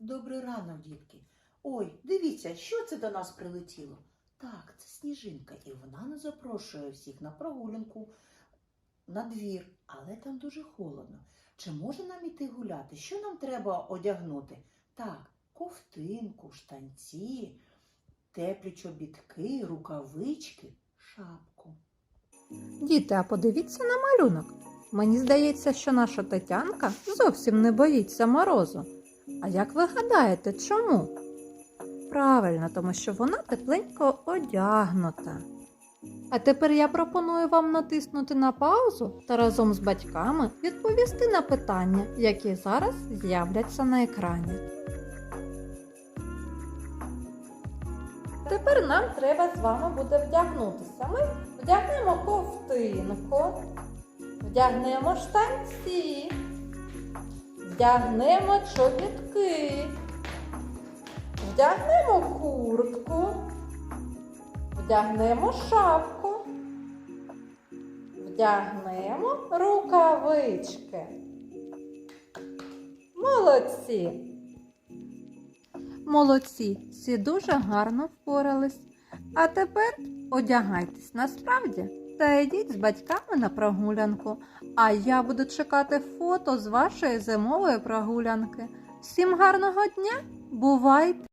Добрий ранок, дітки. Ой, дивіться, що це до нас прилетіло? Так, це сніжинка, і вона не запрошує всіх на прогулянку на двір, але там дуже холодно. Чи може нам іти гуляти? Що нам треба одягнути? Так, ковтинку, штанці, теплі чобітки, рукавички, шапку. Діти, а подивіться на малюнок. Мені здається, що наша Тетянка зовсім не боїться морозу. А як ви гадаєте, чому? Правильно, тому що вона тепленько одягнута. А тепер я пропоную вам натиснути на паузу та разом з батьками відповісти на питання, які зараз з'являться на екрані. Тепер нам треба з вами буде вдягнутися. Ми вдягнемо ковтинку, вдягнемо штанці, вдягнемо чобітки, вдягнемо куртку, вдягнемо шапку, вдягнемо рукавички. Молодці! Молодці, всі дуже гарно впорались. А тепер одягайтесь насправді та йдіть з батьками на прогулянку. А я буду чекати фото з вашої зимової прогулянки. Всім гарного дня! Бувайте!